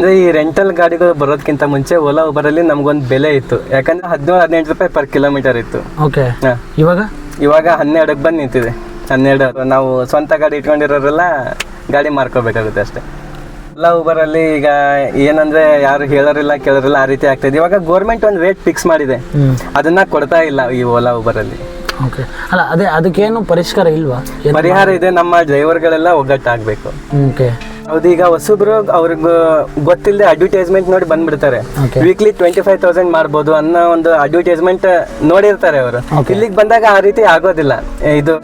ಅಂದ್ರೆ ಈ ರೆಂಟಲ್ ಗಾಡಿಗಳು ಬರೋದಕ್ಕಿಂತ ಮುಂಚೆ ಓಲಾ ಉಬರಲ್ಲಿ ನಮ್ಗೊಂದು ಬೆಲೆ ಇತ್ತು. ಯಾಕಂದ್ರೆ ಹದಿನೇಳು ಹದಿನೆಂಟು ರೂಪಾಯಿ ಪರ್ ಕಿಲೋಮೀಟರ್ ಇತ್ತು. ಓಕೆ ಹಾ. ಇವಾಗ? ಇವಾಗ ಹನ್ನೆರಡಕ್ಕೆ ಬಂದು ನಿಂತಿದೆ. ಹನ್ನೆರಡು. ನಾವು ಸ್ವಂತ ಗಾಡಿ ಇಟ್ಕೊಂಡಿರೋರೆಲ್ಲ ಗಾಡಿ ಮಾರ್ಕೋಬೇಕಾಗುತ್ತೆ ಅಷ್ಟೇ. ಓಲಾ ಉಬರಲ್ಲಿ ಈಗ ಏನಂದ್ರೆ ಯಾರು ಹೇಳೋರಿಲ್ಲ ಕೇಳೋರಿಲ್ಲ ಆ ರೀತಿ ಆಗ್ತದೆ ಇವಾಗ ಗೋರ್ಮೆಂಟ್ ಒಂದು ರೇಟ್ ಫಿಕ್ಸ್ ಮಾಡಿದೆ. ಅದನ್ನ ಕೊಡ್ತಾ ಇಲ್ಲ ಈ ಓಲಾ ಉಬರಲ್ಲಿ ಓಕೆ ಅಲ್ಲ ಅದೇ ಅದಕ್ಕೇನು ಪರಿಷ್ಕಾರ ಇಲ್ವಾ? ಏನು ಪರಿಹಾರ ಇದೆ. ನಮ್ಮ ಡ್ರೈವರ್ಗಳೆಲ್ಲ ಒಗ್ಗಟ್ಟಾಗಬೇಕು. ಓಕೆ ಹೌದು ಈಗ ಹೊಸಬ್ರು ಅವ್ರಿಗೆ ಗೊತ್ತಿಲ್ಲದೆ ಅಡ್ವರ್ಟೈಸ್ಮೆಂಟ್ ನೋಡಿ ಬಂದ್ಬಿಡ್ತಾರೆ. ವೀಕ್ಲಿ ಟ್ವೆಂಟಿ ಫೈವ್ ತೌಸಂಡ್ ಮಾಡ್ಬೋದು ಅನ್ನೋ ಒಂದು ಅಡ್ವರ್ಟೈಸ್ಮೆಂಟ್ ನೋಡಿರ್ತಾರೆ ಅವರು. ಇಲ್ಲಿಗೆ ಬಂದಾಗ ಆ ರೀತಿ ಆಗೋದಿಲ್ಲ. ಇದು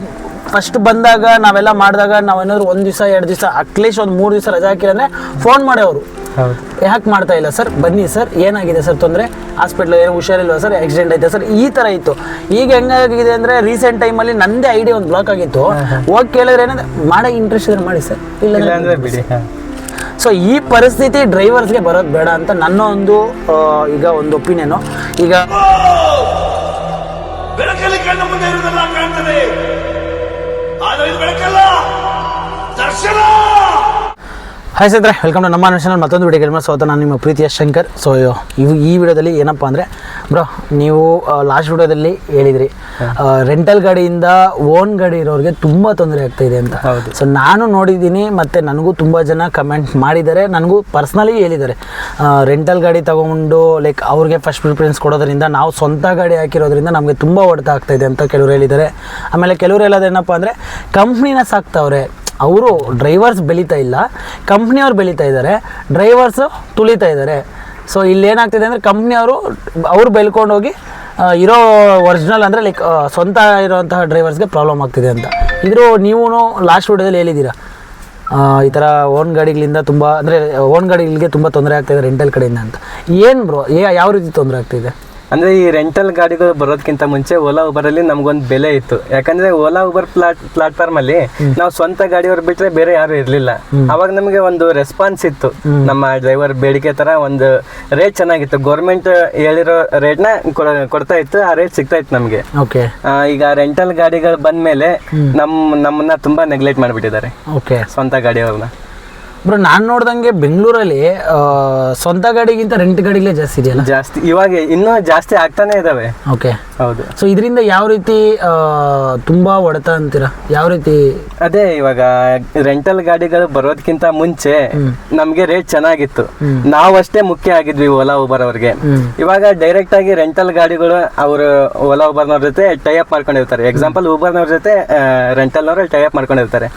ಫಸ್ಟ್ ಬಂದಾಗ ನಾವೆಲ್ಲ ಮಾಡಿದಾಗ ನಾವೇನಾದ್ರು ಒಂದು ದಿವಸ ಎರಡು ದಿವಸ ಅಟ್ಲೀಸ್ಟ್ ಒಂದು ಮೂರು ದಿವಸ ರಜಾ ಹಾಕಿದ್ರೆ ಫೋನ್ ಮಾಡೋರು ಯಾಕೆ ಮಾಡ್ತಾ ಇಲ್ಲ ಸರ್? ಬನ್ನಿ ಸರ್ ಏನಾಗಿದೆ ಸರ್ ತೊಂದರೆ? ಹಾಸ್ಪಿಟ್ಲ್ ಏನು ಹುಷಾರಿಲ್ವಾ ಸರ್? ಆಕ್ಸಿಡೆಂಟ್ ಆಯ್ತಾ ಸರ್? ಈ ಥರ ಇತ್ತು. ಈಗ ಹೆಂಗಾಗಿದೆ ಅಂದರೆ ರೀಸೆಂಟ್ ಟೈಮಲ್ಲಿ ನಂದೇ ಐಡಿಯಾ ಒಂದು ಬ್ಲಾಕ್ ಆಗಿತ್ತು. ಹೋಗಿ ಕೇಳಿದ್ರೆ ಏನಂದ್ರೆ ಮಾಡೋ ಇಂಟ್ರೆಸ್ಟ್ ಇದ್ರೆ ಮಾಡಿ ಸರ್. ಇಲ್ಲ ಇಲ್ಲ ಅಂದ್ರೆ ಬಿಡಿ ಸೊ ಈ ಪರಿಸ್ಥಿತಿ ಡ್ರೈವರ್ಸ್ಗೆ ಬರೋದು ಬೇಡ ಅಂತ ನನ್ನ ಒಂದು ಈಗ ಒಂದು ಒಪಿನಿಯನು ಈಗ ಬೆಳಕಲ್ಲಿ ಕಣ್ಣ ಮುಂದೆ ಇರುವುದೆಲ್ಲ ಕಾಣ್ತದೆ. ಆದರೆ ಇದು ಬೆಳಕಲ್ಲ ದರ್ಶನ! ಹಾಯ್ ಸ್ನೇಹಿತರೆ ವೆಲ್ಕಮ್ ಟು ನಮ್ಮ ನ್ಯಾಷನಲ್ ಮತ್ತೊಂದು ವಿಡಿಯೋ ಸೊ ಸೋತ ನಾನು ನಿಮ್ಮ ಪ್ರೀತಿಯ ಶಂಕರ್. ಸೊ ಇವು ಈ ವಿಡಿಯೋದಲ್ಲಿ ಏನಪ್ಪ ಅಂದರೆ ಬ್ರೋ ನೀವು ಲಾಸ್ಟ್ ವಿಡಿಯೋದಲ್ಲಿ ಹೇಳಿದ್ರಿ. ರೆಂಟಲ್ ಗಾಡಿಯಿಂದ ಓನ್ ಗಾಡಿ ಇರೋರಿಗೆ ತುಂಬ ತೊಂದರೆ ಆಗ್ತಾಯಿದೆ ಇದೆ ಅಂತ. ಹೌದು. ಸೊ ನಾನು ನೋಡಿದ್ದೀನಿ ಮತ್ತು ನನಗೂ ತುಂಬ ಜನ ಕಮೆಂಟ್ ಮಾಡಿದ್ದಾರೆ. ನನಗೂ ಪರ್ಸ್ನಲಿ ಹೇಳಿದ್ದಾರೆ. ರೆಂಟಲ್ ಗಾಡಿ ತೊಗೊಂಡು ಲೈಕ್ ಅವ್ರಿಗೆ ಫಸ್ಟ್ ಪ್ರಿಫರೆನ್ಸ್ ಕೊಡೋದ್ರಿಂದ ನಾವು ಸ್ವಂತ ಗಾಡಿ ಹಾಕಿರೋದ್ರಿಂದ ನಮಗೆ ತುಂಬ ಹೊಡೆತ ಆಗ್ತಾಯಿದೆ ಅಂತ ಕೆಲವರು ಹೇಳಿದ್ದಾರೆ. ಆಮೇಲೆ ಕೆಲವರು ಹೇಳೋದೇನಪ್ಪ ಅಂದರೆ ಕಂಪ್ನಿನ ಸಾಕ್ತವ್ರೆ. ಅವರು ಡ್ರೈವರ್ಸ್ ಬೆಳೀತಾ ಇಲ್ಲ ಕಂಪ್ನಿಯವ್ರು ಬೆಳೀತಾ ಇದ್ದಾರೆ ಡ್ರೈವರ್ಸು ತುಳಿತಾ ಇದ್ದಾರೆ. ಸೊ ಇಲ್ಲಿ ಏನಾಗ್ತಿದೆ ಅಂದರೆ ಕಂಪ್ನಿಯವರು ಅವ್ರು ಬೆಳ್ಕೊಂಡೋಗಿ ಇರೋ ಒರಿಜಿನಲ್ ಅಂದರೆ ಲೈಕ್ ಸ್ವಂತ ಇರೋಂತಹ ಡ್ರೈವರ್ಸ್ಗೆ ಪ್ರಾಬ್ಲಮ್ ಆಗ್ತಿದೆ ಅಂತ. ಇದ್ರೂ ನೀವು ಲಾಸ್ಟ್ ವಿಡಿಯೋದಲ್ಲಿ ಹೇಳಿದ್ದೀರಾ? ಈ ಥರ ಓನ್ ಗಾಡಿಗಳಿಂದ ತುಂಬ, ಅಂದರೆ ಓನ್ ಗಾಡಿಗಳಿಗೆ ತುಂಬ ತೊಂದರೆ ಆಗ್ತಾಯಿದೆ ರೆಂಟಲ್ ಕಡೆಯಿಂದ ಅಂತ. ಏನು ಬ್ರೋ ಯಾವ ರೀತಿ ತೊಂದರೆ ಆಗ್ತಿದೆ? ಅಂದ್ರೆ ಈ ರೆಂಟಲ್ ಗಾಡಿಗಳು ಬರೋದಕ್ಕಿಂತ ಮುಂಚೆ ಓಲಾ ಉಬರಲ್ಲಿ ನಮಗೊಂದು ಬೆಲೆ ಇತ್ತು. ಯಾಕಂದ್ರೆ ಓಲಾ ಉಬರ್ ಪ್ಲಾಟ್ ಪ್ಲಾಟ್ಫಾರ್ಮ್ ಅಲ್ಲಿ ನಾವು ಸ್ವಂತ ಗಾಡಿಯವ್ರು ಬಿಟ್ರೆ ಬೇರೆ ಯಾರು ಇರ್ಲಿಲ್ಲ. ಅವಾಗ ನಮಗೆ ಒಂದು ರೆಸ್ಪಾನ್ಸ್ ಇತ್ತು. ನಮ್ಮ ಡ್ರೈವರ್ ಬೇಡಿಕೆ ತರ ಒಂದು ರೇಟ್ ಚೆನ್ನಾಗಿತ್ತು. ಗೌರ್ಮೆಂಟ್ ಹೇಳಿರೋ ರೇಟ್ನ ಕೊಡ್ತಾ ಇತ್ತು. ಆ ರೇಟ್ ಸಿಗ್ತಾ ಇತ್ತು ನಮಗೆ. ಓಕೆ ಈಗ ರೆಂಟಲ್ ಗಾಡಿಗಳು ಬಂದ್ಮೇಲೆ ನಮ್ ನಮ್ಮನ್ನ ತುಂಬಾ ನೆಗ್ಲೆಕ್ಟ್ ಮಾಡಿಬಿಟ್ಟಿದ್ದಾರೆ. ಓಕೆ ಸ್ವಂತ ಗಾಡಿಯವ್ರನ್ನ. ಬ್ರೋ ನಾನು ನೋಡ್ದಂಗೆ ಬೆಂಗಳೂರಲ್ಲಿ ಸ್ವಂತ ಗಾಡಿಗಿಂತ ರೆಂಟ್ ಗಾಡಿಗಳೇ ಜಾಸ್ತಿ ಇದೆಯಲ್ಲ? ಜಾಸ್ತಿ ಇವಾಗ ಇನ್ನೂ ಜಾಸ್ತಿ ಆಗ್ತಾನೆ ಇದಾವೆ. ಓಕೆ ಹೌದು. ಸೊ ಇದರಿಂದ ಯಾವ ರೀತಿ ತುಂಬಾ ಹೊಡೆತ ಅಂತೀರಾ? ಯಾವ ರೀತಿ? ಅದೇ ಇವಾಗ ರೆಂಟಲ್ ಗಾಡಿಗಳು ಬರೋದಕ್ಕಿಂತ ಮುಂಚೆ ನಮ್ಗೆ ರೇಟ್ ಚೆನ್ನಾಗಿತ್ತು. ನಾವಷ್ಟೇ ಮುಖ್ಯ ಆಗಿದ್ವಿ ಓಲಾ ಉಬರ್ ಅವ್ರಿಗೆ. ಇವಾಗ ಡೈರೆಕ್ಟ್ ಆಗಿ ರೆಂಟಲ್ ಗಾಡಿಗಳು ಅವರು ಓಲಾ ಉಬರ್ನವ್ರ ಜೊತೆ ಟೈ ಅಪ್ ಮಾಡ್ಕೊಂಡಿರ್ತಾರೆ. ಎಕ್ಸಾಂಪಲ್ ಉಬರ್ನವ್ರ ಜೊತೆ ರೆಂಟಲ್ ನವರು ಟೈ ಅಪ್ ಮಾಡ್ಕೊಂಡಿರ್ತಾರೆ.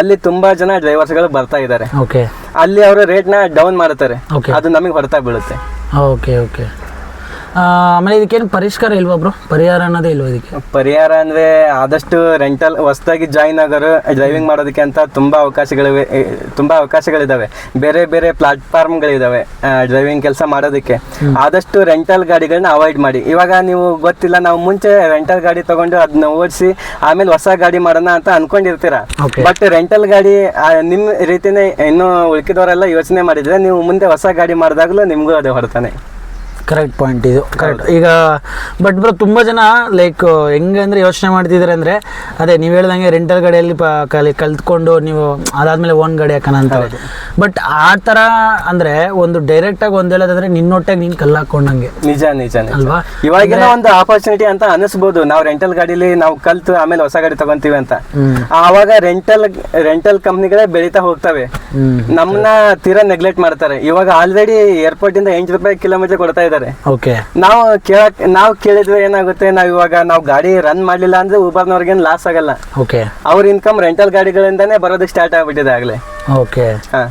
ಅಲ್ಲಿ ತುಂಬಾ ಜನ ಡ್ರೈವರ್ಸ್ಗಳು ಬರ್ತಾ ಇದ್ದಾರೆ. ಓಕೆ ಅಲ್ಲಿ ಅವರು ರೇಟ್ನ ಡೌನ್ ಮಾಡ್ತಾರೆ. ಅದು ನಮಗೆ ಹೊರತಾಗಿ ಬೀಳುತ್ತೆ. ಓಕೆ ಓಕೆ ಆಮೇಲೆ ಇದಕ್ಕೇನು ಪರಿಷ್ಕಾರ ಇಲ್ವಾ ಬ್ರೋ? ಪರಿಹಾರ ಅನ್ನೋದೇ ಇಲ್ವಾ ಇದಕ್ಕೆ? ಪರಿಹಾರ ಅಂದ್ರೆ ಆದಷ್ಟು ರೆಂಟಲ್ ಹೊಸದಾಗಿ ಜಾಯಿನ್ ಆಗೋರು ಡ್ರೈವಿಂಗ್ ಮಾಡೋದಕ್ಕೆ ಅಂತ ತುಂಬಾ ಅವಕಾಶಗಳಿವೆ ತುಂಬಾ ಅವಕಾಶಗಳಿದಾವೆ. ಬೇರೆ ಬೇರೆ ಪ್ಲಾಟ್ಫಾರ್ಮ್ಗಳಿದಾವೆ ಡ್ರೈವಿಂಗ್ ಕೆಲಸ ಮಾಡೋದಕ್ಕೆ. ಆದಷ್ಟು ರೆಂಟಲ್ ಗಾಡಿಗಳನ್ನ ಅವಾಯ್ಡ್ ಮಾಡಿ. ಇವಾಗ ನೀವು ಗೊತ್ತಿಲ್ಲ ನಾವು ಮುಂಚೆ ರೆಂಟಲ್ ಗಾಡಿ ತಗೊಂಡು ಅದನ್ನ ಓಡಿಸಿ ಆಮೇಲೆ ಹೊಸ ಗಾಡಿ ಮಾಡೋಣ ಅಂತ ಅನ್ಕೊಂಡಿರ್ತೀರ? ಬಟ್ ರೆಂಟಲ್ ಗಾಡಿ ನಿಮ್ಮ ನಿಮ್ ರೀತಿನೇ ಇನ್ನು ಉಳ್ಕಿದವರೆಲ್ಲ ಯೋಚನೆ ಮಾಡಿದ್ರೆ ನೀವು ಮುಂದೆ ಹೊಸ ಗಾಡಿ ಮಾಡಿದಾಗಲೂ ನಿಮ್ಗೂ ಅದು ಹೊಡ್ತಾನೆ ಕರೆಕ್ಟ್ ಪಾಯಿಂಟ್ ಇದು. ಕರೆಕ್ಟ್ ಈಗ ಬಟ್ ಬ್ರೋ ತುಂಬ ಜನ ಲೈಕ್ ಹೆಂಗೆ ಅಂದರೆ ಯೋಚನೆ ಮಾಡ್ತಿದ್ದಾರೆ ಅಂದರೆ ಅದೇ ನೀವು ಹೇಳ್ದಂಗೆ ರೆಂಟಲ್ ಗಾಡಿಯಲ್ಲಿ ಪ ಕಲಿ ಕಲ್ತ್ಕೊಂಡು ನೀವು ಅದಾದಮೇಲೆ ಓನ್ ಗಾಡಿ ಹಾಕೋಣ ಅಂತಾರೆ ಬಟ್ ಆ ಥರ ಅಂದರೆ ಒಂದು ಡೈರೆಕ್ಟಾಗಿ ಒಂದು ಹೇಳೋದಂದ್ರೆ ನಿನ್ನೊಟ್ಟಾಗಿ ನೀನು ಕಲ್ಲು ಹಾಕೊಂಡಂಗೆ. ನಿಜ ನಿಜ ಅಲ್ವಾ? ಇವಾಗಿನ ಒಂದು ಆಪರ್ಚುನಿಟಿ ಅಂತ ಅನಿಸ್ಬೋದು ನಾವು ರೆಂಟಲ್ ಗಾಡಿಲಿ ನಾವು ಕಲ್ತು ಆಮೇಲೆ ಹೊಸ ಗಾಡಿ ತಗೊಂತೀವಿ ಅಂತ. ಆವಾಗ ರೆಂಟಲ್ ರೆಂಟಲ್ ಕಂಪ್ನಿಗಳೇ ಬೆಳೀತಾ ಹೋಗ್ತವೆ. ನಮ್ಮನ್ನ ತೀರಾ ನೆಗ್ಲೆಕ್ಟ್ ಮಾಡ್ತಾರೆ. ಇವಾಗ ಆಲ್ರೆಡಿ ಏರ್ಪೋರ್ಟ್ ಇಂದ ಎಂಟು ರೂಪಾಯಿ ಕಿಲೋಮೀಟರ್ ಕೊಡ್ತಾ ಇದ್ದಾರೆ. ಓಕೆ. ನಾವು ಕೇಳಕ್ ನಾವು ಕೇಳಿದ್ರೆ ಏನಾಗುತ್ತೆ ನಾವು ಇವಾಗ ನಾವು ಗಾಡಿ ರನ್ ಮಾಡ್ಲಿಲ್ಲ ಅಂದ್ರೆ ಊಬರ್ನವ್ರಿಗೇನು ಲಾಸ್ ಆಗಲ್ಲ. ಓಕೆ. ಅವ್ರ ಇನ್ಕಮ್ ರೆಂಟಲ್ ಗಾಡಿಗಳಿಂದಾನೇ ಬರೋದಕ್ಕೆ ಸ್ಟಾರ್ಟ್ ಆಗ್ಬಿಟ್ಟಿದೆ ಆಗ್ಲೇ. ಓಕೆ. ಹಾ.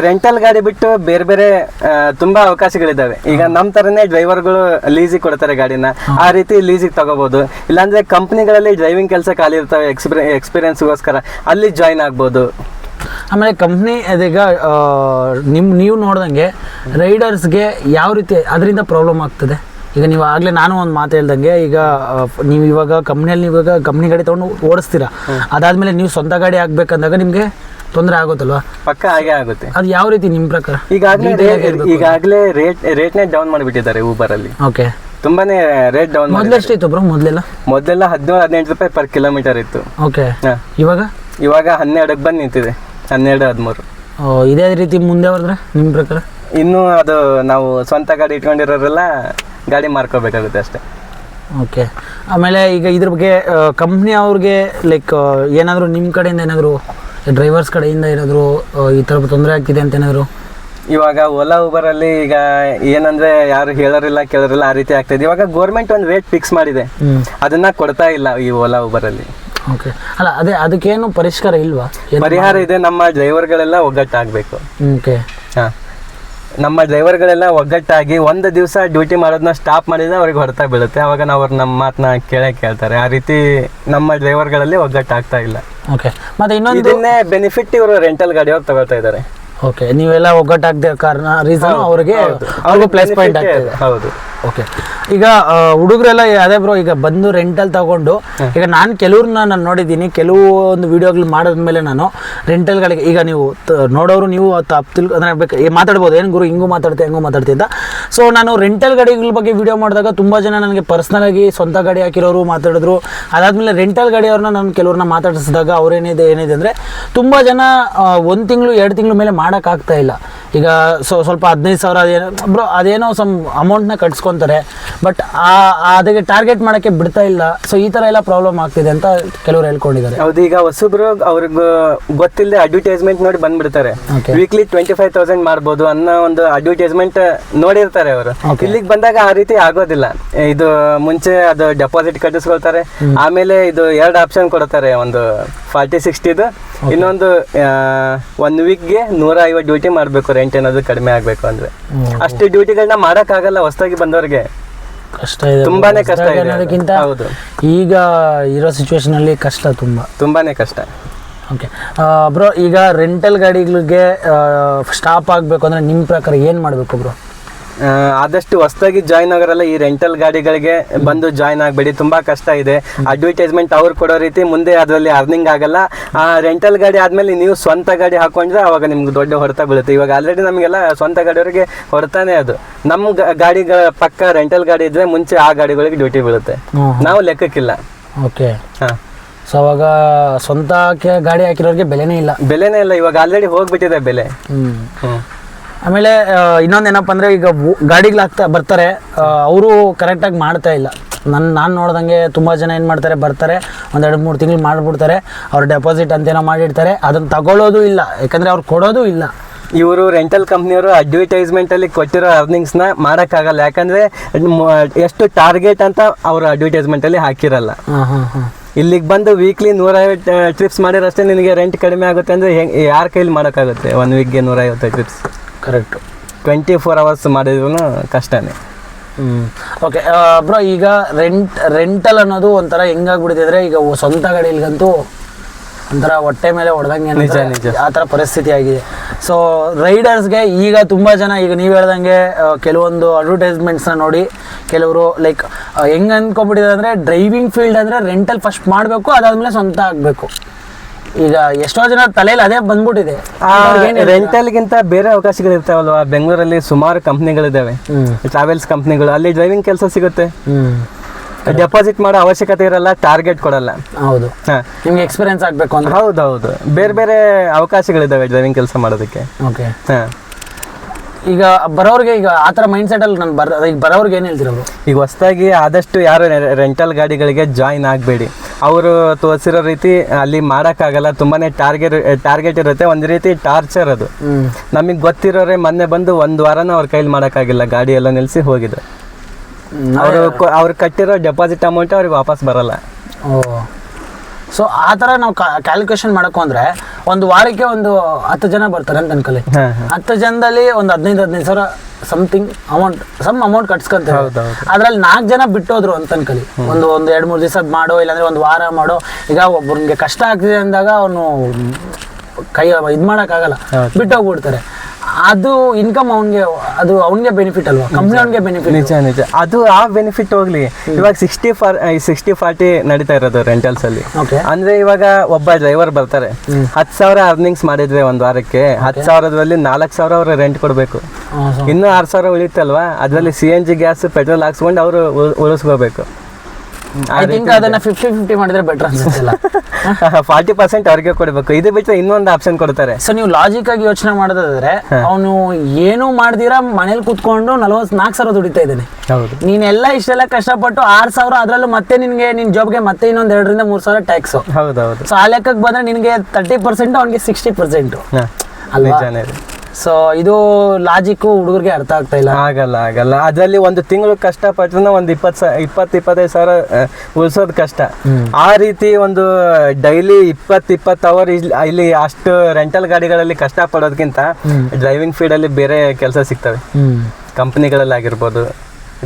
ರೆಂಟಲ್ ಗಾಡಿ ಬಿಟ್ಟು ಬೇರೆ ಬೇರೆ ತುಂಬಾ ಅವಕಾಶಗಳಿದಾವೆ ಈಗ ನಮ್ ತರನೇ ಡ್ರೈವರ್ಗಳು ಲೀಸಿಗೆ ಕೊಡ್ತಾರೆ ಗಾಡಿನ. ಆ ರೀತಿ ಲೀಸಿಗೆ ತಗೋಬಹುದು ಇಲ್ಲಾಂದ್ರೆ ಕಂಪ್ನಿಗಳಲ್ಲಿ ಡ್ರೈವಿಂಗ್ ಕೆಲಸ ಖಾಲಿ ಇರ್ತವೆ ಎಕ್ಸ್ಪೀರಿಯನ್ಸ್ ಎಕ್ಸ್ಪೀರಿಯನ್ಸ್ಗೋಸ್ಕರ ಅಲ್ಲಿ ಜಾಯಿನ್ ಆಗ್ಬೋದು. ಆಮೇಲೆ ಕಂಪ್ನಿ ಅದೀಗ ನಿಮ್ಮ ನೀವು ನೋಡ್ದಂಗೆ ರೈಡರ್ಸ್ಗೆ ಯಾವ ರೀತಿ ಅದರಿಂದ ಪ್ರಾಬ್ಲಮ್ ಆಗ್ತದೆ? ಈಗ ನೀವು ಆಗಲೇ ನಾನು ಒಂದು ಮಾತು ಹೇಳ್ದಂಗೆ ಈಗ ನೀವು ಇವಾಗ ಕಂಪ್ನಿಯಲ್ಲಿ ಇವಾಗ ಕಂಪ್ನಿ ಗಾಡಿ ತೊಗೊಂಡು ಓಡಿಸ್ತೀರಾ? ಅದಾದಮೇಲೆ ನೀವು ಸ್ವಂತ ಗಾಡಿ ಆಗಬೇಕಂದಾಗ ನಿಮಗೆ ತೊಂದರೆ ಆಗುತ್ತಲ್ವಾ? ಪಕ್ಕ ಹಾಗೆ ಆಗುತ್ತೆ. ಅದು ಯಾವ ರೀತಿ ನಿಮ್ಮ ಪ್ರಕಾರ? ಈಗಾಗಲೇ ಈಗಾಗಲೇ ರೇಟ್ ರೇಟ್ನೇ ಡೌನ್ ಮಾಡಿಬಿಟ್ಟಿದ್ದಾರೆ ಊಬರಲ್ಲಿ ಅಲ್ಲಿ. ಓಕೆ ತುಂಬಾನೇ ರೇಟ್ ಡೌನ್ ಮೊದಲೆಷ್ಟಿತ್ತು ಬ್ರೋ ಮೊದಲೆಲ್ಲ? ಮೊದಲೆಲ್ಲ ಹದಿನೇಳು ಹದಿನೆಂಟು ರೂಪಾಯಿ ಪರ್ ಕಿಲೋಮೀಟರ್ ಇತ್ತು. ಓಕೆ. ಇವಾಗ? ಇವಾಗ ಹನ್ನೆರಡಕ್ಕೆ ಬಂದು ನಿಂತಿದೆ. ಹನ್ನೆರಡು ಹದಿಮೂರು. ಇದೇ ರೀತಿ ಮುಂದೆ ಹೋದ್ರೆ ನಿಮ್ಮ ಪ್ರಕಾರ? ಇನ್ನು ಅದು ನಾವು ಸ್ವಂತ ಗಾಡಿ ಇಟ್ಕೊಂಡಿರೋರೆಲ್ಲ ಗಾಡಿ ಮಾರ್ಕೋಬೇಕಾಗುತ್ತೆ ಅಷ್ಟೇ. ಓಕೆ. ಆಮೇಲೆ ಈಗ ಇದ್ರ ಬಗ್ಗೆ ಕಂಪ್ನಿ ಅವ್ರಿಗೆ ಲೈಕ್ ಏನಾದರೂ ನಿಮ್ಮ ಕಡೆಯಿಂದ ಏನಾದರೂ ಡ್ರೈವರ್ಸ್ ಕಡೆಯಿಂದ ಏನಾದರೂ ಈ ಥರ ತೊಂದರೆ ಆಗ್ತಿದೆ ಅಂತ ಏನಾದರೂ? ಇವಾಗ ಓಲಾ ಊಬರಲ್ಲಿ ಅಲ್ಲಿ ಈಗ ಏನಂದ್ರೆ ಯಾರು ಹೇಳೋರಿಲ್ಲ ಕೇಳೋರಿಲ್ಲ ಆ ರೀತಿ ಆಗ್ತದೆ ಇವಾಗ ಗೋರ್ಮೆಂಟ್ ಒಂದು ರೇಟ್ ಫಿಕ್ಸ್ ಮಾಡಿದೆ. ಅದನ್ನ ಕೊಡ್ತಾ ಇಲ್ಲ ಈ ಓಲಾ ಊಬರಲ್ಲಿ ಅಲ್ಲಿ. ಓಕೆ ಅಲ್ಲ ಅದೇ ಅದಕ್ಕೇನು ಪರಿಷ್ಕಾರ ಇಲ್ವಾ? ಪರಿಹಾರ ಇದೆ ನಮ್ಮ ಡ್ರೈವರ್ಗಳೆಲ್ಲ ಒಗ್ಗಟ್ಟಾಗಬೇಕು. ಓಕೆ ಹಾಂ. ನಮ್ಮ ಡ್ರೈವರ್ಗಳೆಲ್ಲ ಒಗ್ಗಟ್ಟಾಗಿ ಒಂದು ದಿವಸ ಡ್ಯೂಟಿ ಮಾಡೋದನ್ನ ಸ್ಟಾಪ್ ಮಾಡಿದ್ರೆ ಅವ್ರಿಗೆ ಹೊರತಾ ಬೀಳುತ್ತೆ. ಅವಾಗ ನಾವು ಅವ್ರು ನಮ್ಮ ಮಾತನ್ನ ಕೇಳೇ ಕೇಳ್ತಾರೆ. ಆ ರೀತಿ ನಮ್ಮ ಡ್ರೈವರ್ಗಳಲ್ಲಿ ಒಗ್ಗಟ್ಟಾಗ್ತಾ ಇಲ್ಲ. ಓಕೆ ಮತ್ತೆ ಇನ್ನೊಂದು ಇದನ್ನೇ ಬೆನಿಫಿಟ್ ಇವರು ರೆಂಟಲ್ ಗಾಡಿಯವ್ರು ತಗೊಳ್ತಾ ಇದ್ದಾರೆ ಓಕೆ ನೀವೆಲ್ಲ ಒಗ್ಗಟ್ಟಾಗದೆ ಕಾರಣ ರೀಸನ್ ಅವ್ರಿಗೆ ಅವ್ರಿಗೂ ಪ್ಲಸ್ ಪಾಯಿಂಟ್ ಆಗ್ತದೆ ಹೌದು. ಓಕೆ. ಈಗ ಹುಡುಗರೆಲ್ಲ ಅದೇ ಬ್ರೋ ಈಗ ಬಂದು ರೆಂಟಲ್ಲಿ ತಗೊಂಡು ಈಗ ನಾನು ಕೆಲವ್ರನ್ನ ನಾನು ನೋಡಿದ್ದೀನಿ ಕೆಲವು ಒಂದು ವಿಡಿಯೋಗಳು ಮಾಡಿದ್ಮೇಲೆ ನಾನು ರೆಂಟಲ್ಗಳಿಗೆ ಈಗ ನೀವು ನೋಡೋರು ನೀವು ತಪ್ಪು ತಿಳ್ ಅಂದರೆ ಮಾತಾಡ್ಬೋದು ಏನು ಗುರು ಹಿಂಗೂ ಮಾತಾಡ್ತೆ ಹೆಂಗೂ ಮಾತಾಡ್ತೀಯ ಅಂತ. ಸೊ ನಾನು ರೆಂಟಲ್ ಗಾಡಿಗಳ ಬಗ್ಗೆ ವಿಡಿಯೋ ಮಾಡಿದಾಗ ತುಂಬ ಜನ ನನಗೆ ಪರ್ಸ್ನಲ್ ಆಗಿ ಸ್ವಂತ ಗಾಡಿ ಹಾಕಿರೋರು ಮಾತಾಡಿದ್ರು. ಅದಾದಮೇಲೆ ರೆಂಟಲ್ ಗಾಡಿಯವ್ರನ್ನ ನಾನು ಕೆಲವ್ರನ್ನ ಮಾತಾಡಿಸಿದಾಗ ಅವ್ರೇನಿದೆ ಏನಿದೆ ಅಂದರೆ ತುಂಬ ಜನ ಒಂದು ತಿಂಗಳು ಎರಡು ತಿಂಗಳ ಮೇಲೆ ಮಾಡೋಕ್ಕಾಗ್ತಾ ಇಲ್ಲ. ಈಗ ಸೊ ಸ್ವಲ್ಪ ಹದಿನೈದು ಸಾವಿರ ಅದೇನೋ ಬ್ರೋ ಅದೇನೋ ಸಮ್ ಅಮೌಂಟ್ನ ಕಟ್ಸ್ಕೊತಾರೆ. ಬಟ್ ಆ ಅದಕ್ಕೆ ಟಾರ್ಗೆಟ್ ಮಾಡೋಕ್ಕೆ ಬಿಡ್ತಾ ಇಲ್ಲ. ಸೊ ಈ ಥರ ಎಲ್ಲ ಪ್ರಾಬ್ಲಮ್ ಆಗ್ತಿದೆ ಅಂತ ಕೆಲವರು ಹೇಳ್ಕೊಂಡಿದ್ದಾರೆ. ಹೌದು ಈಗ ಹೊಸಬ್ರು ಅವ್ರಿಗೆ ಗೊತ್ತಿಲ್ಲದೆ ಅಡ್ವರ್ಟೈಸ್ಮೆಂಟ್ ನೋಡಿ ಬಂದ್ಬಿಡ್ತಾರೆ. ವೀಕ್ಲಿ ಟ್ವೆಂಟಿ ಫೈವ್ ತೌಸಂಡ್ ಮಾಡ್ಬೋದು ಅನ್ನೋ ಒಂದು ಅಡ್ವರ್ಟೈಸ್ಮೆಂಟ್ ನೋಡಿರ್ತಾರೆ ಅವರು. ಇಲ್ಲಿಗೆ ಬಂದಾಗ ಆ ರೀತಿ ಆಗೋದಿಲ್ಲ. ಇದು ಮುಂಚೆ ಅದು ಡೆಪಾಸಿಟ್ ಕಟ್ಟಿಸ್ಕೊಳ್ತಾರೆ. ಆಮೇಲೆ ಇದು ಎರಡು ಆಪ್ಷನ್ ಕೊಡ್ತಾರೆ ಒಂದು ಫಾರ್ಟಿ ಸಿಕ್ಸ್ಟಿದು ಇನ್ನೊಂದು ಒನ್ ವೀಕ್ಗೆ ನೂರ ಐವತ್ತು ಡ್ಯೂಟಿ ಮಾಡಬೇಕು ರೆಂಟ್ ಏನಾದ್ರು ಕಡಿಮೆ ಆಗಬೇಕು ಅಂದ್ರೆ. ಅಷ್ಟು ಡ್ಯೂಟಿಗಳನ್ನ ಮಾಡೋಕ್ಕಾಗಲ್ಲ ಹೊಸದಾಗಿ ಬಂದವ್ರಿಗೆ. ಕಷ್ಟ ಇದೆ ತುಂಬಾನೇ ಕಷ್ಟ ಇದೆ. ಅನ್ನೋದಕ್ಕಿಂತ ಹೌದು. ಈಗ ಇರೋ ಸಿಚುವೇಶನ್ ಅಲ್ಲಿ ಕಷ್ಟ ತುಂಬಾ. ತುಂಬಾನೇ ಕಷ್ಟ. ಓಕೆ ಬ್ರೋ ಈಗ ರೆಂಟಲ್ ಗಾಡಿಗಳಿಗೆ ಸ್ಟಾಪ್ ಆಗಬೇಕು ಅಂದ್ರೆ ನಿಮ್ಮ ಪ್ರಕಾರ ಏನು ಮಾಡಬೇಕು ಬ್ರೋ ಆದಷ್ಟು ಹೊಸದಾಗಿ ಜಾಯ್ನ್ ಆಗೋರೆಲ್ಲ ಈ ರೆಂಟಲ್ ಗಾಡಿಗಳಿಗೆ ಬಂದು ಜಾಯ್ನ್ ಆಗಬೇಡಿ ತುಂಬಾ ಕಷ್ಟ ಇದೆ. ಅಡ್ವರ್ಟೈಸ್ಮೆಂಟ್ ಅವ್ರು ಕೊಡೋ ರೀತಿ ಮುಂದೆ ಅದರಲ್ಲಿ ಅರ್ನಿಂಗ್ ಆಗಲ್ಲ. ಆ ರೆಂಟಲ್ ಗಾಡಿ ಆದ್ಮೇಲೆ ನೀವು ಸ್ವಂತ ಗಾಡಿ ಹಾಕೊಂಡ್ರೆ ಅವಾಗ ನಿಮ್ಗೆ ದೊಡ್ಡ ಹೊರತ ಬೀಳುತ್ತೆ. ಇವಾಗ ಆಲ್ರೆಡಿ ನಮಗೆಲ್ಲ ಸ್ವಂತ ಗಾಡಿಯವರಿಗೆ ಹೊರತಾನೆ ಅದು. ನಮ್ಮ ಗಾಡಿಗಳ ಪಕ್ಕ ರೆಂಟಲ್ ಗಾಡಿ ಇದ್ರೆ ಮುಂಚೆ ಆ ಗಾಡಿಗಳಿಗೆ ಡ್ಯೂಟಿ ಬೀಳುತ್ತೆ. ನಾವು ಲೆಕ್ಕಕ್ಕಿಲ್ಲ. ಓಕೆ ಹಾಂ. ಸೊ ಅವಾಗ ಸ್ವಂತಕ್ಕೆ ಗಾಡಿ ಹಾಕಿರೋರಿಗೆ ಬೆಲೆನೇ ಇಲ್ಲ. ಬೆಲೆನೇ ಇಲ್ಲ. ಇವಾಗ ಆಲ್ರೆಡಿ ಹೋಗ್ಬಿಟ್ಟಿದೆ ಬೆಲೆ. ಹ್ಞೂ ಆಮೇಲೆ ಇನ್ನೊಂದು ಏನಪ್ಪ ಅಂದರೆ ಈಗ ಗಾಡಿಗಳು ಹಾಕ್ತಾ ಬರ್ತಾರೆ. ಅವರು ಕರೆಕ್ಟಾಗಿ ಮಾಡ್ತಾ ಇಲ್ಲ. ನನ್ನ ನಾನು ನೋಡ್ದಂಗೆ ತುಂಬ ಜನ ಏನು ಮಾಡ್ತಾರೆ ಬರ್ತಾರೆ. ಒಂದೆರಡು ಮೂರು ತಿಂಗಳು ಮಾಡಿಬಿಡ್ತಾರೆ. ಅವ್ರು ಡೆಪಾಸಿಟ್ ಅಂತೇನೋ ಮಾಡಿರ್ತಾರೆ. ಅದನ್ನು ತಗೊಳ್ಳೋದು ಇಲ್ಲ. ಯಾಕಂದರೆ ಅವ್ರು ಕೊಡೋದು ಇಲ್ಲ. ಇವರು ರೆಂಟಲ್ ಕಂಪ್ನಿಯವರು ಅಡ್ವರ್ಟೈಸ್ಮೆಂಟ್ ಅಲ್ಲಿ ಕೊಟ್ಟಿರೋ ಅರ್ನಿಂಗ್ಸ್ನ ಯಾಕಂದರೆ ಯಾಕಂದ್ರೆ ಎಷ್ಟು ಟಾರ್ಗೆಟ್ ಅಂತ ಅವರು ಅಡ್ವರ್ಟೈಸ್ಮೆಂಟ್ ಅಲ್ಲಿ ಹಾಕಿರಲ್ಲ. ಹಾಂ ಹಾಂ ಹಾಂ. ಇಲ್ಲಿಗೆ ಬಂದು ವೀಕ್ಲಿ ನೂರೈವತ್ತು ಟ್ರಿಪ್ಸ್ ಮಾಡಿರೋಷ್ಟೇ ನಿನಗೆ ರೆಂಟ್ ಕಡಿಮೆ ಆಗುತ್ತೆ ಅಂದರೆ ಹೆಂಗೆ ಯಾರ ಕೈಲಿ ಮಾಡೋಕ್ಕಾಗುತ್ತೆ? ಒನ್ ವೀಕ್ಗೆ ನೂರೈವತ್ತು trips correct twenty four hours ಮಾಡಿದ್ರು ಕಷ್ಟನೇ ಹ್ಞೂ ಓಕೆ ಬ್ರೋ ಈಗ ರೆಂಟ್ ರೆಂಟಲ್ ಅನ್ನೋದು ಒಂಥರ ಹೆಂಗಾಗ್ಬಿಟ್ಟಿದೆ ಅಂದರೆ ಈಗ ಸ್ವಂತ ಗಾಡಿಲಿಗಂತೂ ಒಂಥರ ಹೊಟ್ಟೆ ಮೇಲೆ ಹೊಡೆದಂಗೆ ನಿಜ, ನಿಜ. ಆ ಥರ ಪರಿಸ್ಥಿತಿ ಆಗಿದೆ. ಸೊ ರೈಡರ್ಸ್ಗೆ ಈಗ ತುಂಬ ಜನ ಈಗ ನೀವು ಹೇಳ್ದಂಗೆ ಕೆಲವೊಂದು ಅಡ್ವರ್ಟೈಸ್ಮೆಂಟ್ಸ್ನ ನೋಡಿ ಕೆಲವರು ಲೈಕ್ ಹೆಂಗೆ ಅಂದ್ಕೊಂಡ್ಬಿಟ್ಟಿದ್ದಾರೆ ಅಂದರೆ ಡ್ರೈವಿಂಗ್ ಫೀಲ್ಡ್ ಅಂದರೆ ರೆಂಟಲ್ ಫಸ್ಟ್ ಮಾಡಬೇಕು ಅದಾದಮೇಲೆ ಸ್ವಂತ ಆಗಬೇಕು. ಈಗ ಎಷ್ಟೋ ಜನ ತಲೆಯಲ್ಲಿ ಅದೇ ಬಂದ್ಬಿಟ್ಟಿದೆ. ರೆಂಟಲ್ಗಿಂತ ಬೇರೆ ಅವಕಾಶಗಳು ಇರ್ತಾವಲ್ವಾ ಬೆಂಗಳೂರಲ್ಲಿ ಸುಮಾರು ಕಂಪ್ನಿಗಳಿದ್ದಾವೆ. ಟ್ರಾವೆಲ್ಸ್ ಕಂಪ್ನಿಗಳು ಅಲ್ಲಿ ಡ್ರೈವಿಂಗ್ ಕೆಲಸ ಸಿಗುತ್ತೆ. ಡೆಪಾಸಿಟ್ ಮಾಡೋ ಅವಶ್ಯಕತೆ ಇರಲ್ಲ ಟಾರ್ಗೆಟ್ ಕೊಡಲ್ಲ. ಹೌದು. ನಿಮ್ಗೆ ಎಕ್ಸ್ಪೀರಿಯನ್ಸ್ ಆಗಬೇಕು ಹೌದು ಹೌದು ಬೇರೆ ಬೇರೆ ಅವಕಾಶಗಳಿದ್ದಾವೆ ಡ್ರೈವಿಂಗ್ ಕೆಲಸ ಮಾಡೋದಕ್ಕೆ. ಓಕೆ ಹಾ. ಈಗ ಬರೋರಿಗೆ ಈಗ ಆ ಥರ ಮೈಂಡ್ ಸೆಟಲ್ಲಿ ನಾನು ಬರ ಈಗ ಬರೋರ್ಗೆ ಏನು ಹೇಳ್ತೀರ ಅವರು ಈಗ ಹೊಸದಾಗಿ ಆದಷ್ಟು ಯಾರು ರೆಂಟಲ್ ಗಾಡಿಗಳಿಗೆ ಜಾಯಿನ್ ಆಗಬೇಡಿ. ಅವರು ತೋರಿಸಿರೋ ರೀತಿ ಅಲ್ಲಿ ಮಾಡೋಕ್ಕಾಗಲ್ಲ ತುಂಬಾನೇ ಟಾರ್ಗೆಟ್ ಟಾರ್ಗೆಟ್ ಇರುತ್ತೆ ಒಂದು ರೀತಿ ಟಾರ್ಚರ್ ಅದು. ನಮಗೆ ಗೊತ್ತಿರೋರೆ ಮೊನ್ನೆ ಬಂದು ಒಂದು ವಾರನ ಅವ್ರ ಕೈಲಿ ಮಾಡೋಕ್ಕಾಗಿಲ್ಲ ಗಾಡಿ ಎಲ್ಲ ನಿಲ್ಲಿಸಿ ಹೋಗಿದ್ರು ಅವರು ಅವ್ರು ಕಟ್ಟಿರೋ ಡೆಪಾಸಿಟ್ ಅಮೌಂಟ್ ಅವ್ರಿಗೆ ವಾಪಸ್ ಬರಲ್ಲ. ಓ. ಸೊ ಆ ಥರ ನಾವು ಕ್ಯಾಲ್ಕುಲೇಷನ್ ಮಾಡಕ್ ಅಂದರೆ ಒಂದು ವಾರಕ್ಕೆ ಒಂದು ಹತ್ತು ಜನ ಬರ್ತಾರೆ ಅಂತ ಅನ್ಕೊಳ್ಳಿ. ಹತ್ತು ಜನದಲ್ಲಿ ಒಂದು ಹದಿನೈದು ಹದಿನೈದು ಸಾವಿರ ಸಮಥಿಂಗ್ ಅಮೌಂಟ್ ಸಮ್ ಅಮೌಂಟ್ ಕಟ್ಸ್ಕೊಂತಾರೆ. ಅದ್ರಲ್ಲಿ ನಾಲ್ಕು ಜನ ಬಿಟ್ಟೋದ್ರು ಅಂತ ಅನ್ಕೊಳ್ಳಿ. ಒಂದು ಒಂದು ಎರಡು ಮೂರು ದಿವಸ ಮಾಡೋ ಇಲ್ಲಾಂದ್ರೆ ಒಂದು ವಾರ ಮಾಡೋ ಈಗ ಒಬ್ಬನಿಗೆ ಕಷ್ಟ ಆಗ್ತಿದೆ ಅಂದಾಗ ಅವನು ಕೈ ಇದು ಮಾಡೋಕ್ಕಾಗಲ್ಲ. ಬಿಟ್ಟೋಗ್ಬಿಡ್ತಾರೆ. ಅದು ಇನ್ಕಮ್ ಅವನಿಗೆ ಅದು ಅವನಿಗೆ ಬೆನಿಫಿಟ್ ಅಲ್ವಾ? ಕಂಪ್ನಿ ಅವನಿಗೆ ಬೆನಿಫಿಟ್ ನಿಜ ನಿಜ. ಅದು ಆ ಬೆನಿಫಿಟ್ ಹೋಗ್ಲಿ. ಇವಾಗ ಸಿಕ್ಸ್ಟಿ ಫಾರ್ ಸಿಕ್ಸ್ಟಿ ಫಾರ್ಟಿ ನಡೀತಾ ಇರೋದು ರೆಂಟಲ್ಸ್ ಅಲ್ಲಿ. ಅಂದ್ರೆ ಇವಾಗ ಒಬ್ಬ ಡ್ರೈವರ್ ಬರ್ತಾರೆ. ಹತ್ತು ಸಾವಿರ ಅರ್ನಿಂಗ್ಸ್ ಮಾಡಿದ್ರೆ ಒಂದ್ ವಾರಕ್ಕೆ. ಹತ್ ಸಾವಿರದಲ್ಲಿ ನಾಲ್ಕ್ ಸಾವಿರ ಅವ್ರ ರೆಂಟ್ ಕೊಡಬೇಕು. ಇನ್ನೂ ಆರ್ ಸಾವಿರ ಉಳಿತಲ್ವಾ ಅದರಲ್ಲಿ C N G gas petrol ಹಾಕ್ಸ್ಕೊಂಡು ಅವರು ಉಳಿಸ್ಕೋಬೇಕು. ಐ ಥಿಂಕ್ ಅದನ್ನ ಫಿಫ್ಟಿ ಫಿಫ್ಟಿ ಮಾಡಿದ್ರೆ ಬೆಟರ್ ಅನ್ಸುತ್ತಲ್ಲ. ಫಾರ್ಟಿ ಪರ್ಸೆಂಟ್ ಅವ್ರಿಗೆ ಕೊಡಬೇಕು. ಇದು ಬಿಟ್ಟರೆ ಇನ್ನೊಂದು ಆಪ್ಷನ್ ಕೊಡ್ತಾರೆ. ಸೊ ನೀವು ಲಾಜಿಕ್ ಆಗಿ ಯೋಚನೆ ಮಾಡೋದಾದ್ರೆ ಅವನು ಏನು ಮಾಡ್ದಿರಾ ಮನೇಲಿ ಕುತ್ಕೊಂಡು ನಲವತ್ ನಾಲ್ಕು ಸಾವಿರ ದುಡಿತಾ ಇದ್ದಾನೆ. ಹೌದು. ನೀನೆಲ್ಲ ಇಷ್ಟೆಲ್ಲ ಕಷ್ಟಪಟ್ಟು ಆರು ಸಾವಿರ ಅದರಲ್ಲೂ ಮತ್ತೆ ನಿನ್ಗೆ ನಿನ್ ಜಾಬ್ಗೆ ಮತ್ತೆ ಇನ್ನೊಂದ್ ಎರಡರಿಂದ ಮೂರ್ ಸಾವಿರ ಟ್ಯಾಕ್ಸ್ ಹೌದು ಸೊ ಆ ಲೆಕ್ಕಕ್ಕೆ ಬಂದ್ರೆ ನಿನಗೆ ತರ್ಟಿ ಪರ್ಸೆಂಟ್ ಅವ್ನಿಗೆ ಸಿಕ್ಸ್ಟಿ ಪರ್ಸೆಂಟ್ ಅಲ್ವಾ? ಸೊ ಇದು ಲಾಜಿಕ್ ಹುಡುಗರಿಗೆ ಅರ್ಥ ಆಗ್ತಾ ಇಲ್ಲ. ಆಗಲ್ಲ ಆಗಲ್ಲ. ಅದರಲ್ಲಿ ಒಂದು ತಿಂಗಳು ಕಷ್ಟಪಟ್ರೆ ಒಂದು ಇಪ್ಪತ್ತು ಸಾ ಇಪ್ಪತ್ತು ಇಪ್ಪತ್ತೈದು ಸಾವಿರ ಉಳಿಸೋದು ಕಷ್ಟ. ಆ ರೀತಿ ಒಂದು ಡೈಲಿ ಇಪ್ಪತ್ತು ಇಪ್ಪತ್ತು ಅವರ್ ಇಲ್ಲಿ ಅಷ್ಟು ರೆಂಟಲ್ ಗಾಡಿಗಳಲ್ಲಿ ಕಷ್ಟ ಪಡೋದಕ್ಕಿಂತ ಡ್ರೈವಿಂಗ್ ಫೀಲ್ಡಲ್ಲಿ ಬೇರೆ ಕೆಲಸ ಸಿಗ್ತವೆ. ಕಂಪ್ನಿಗಳಲ್ಲಿ ಆಗಿರ್ಬೋದು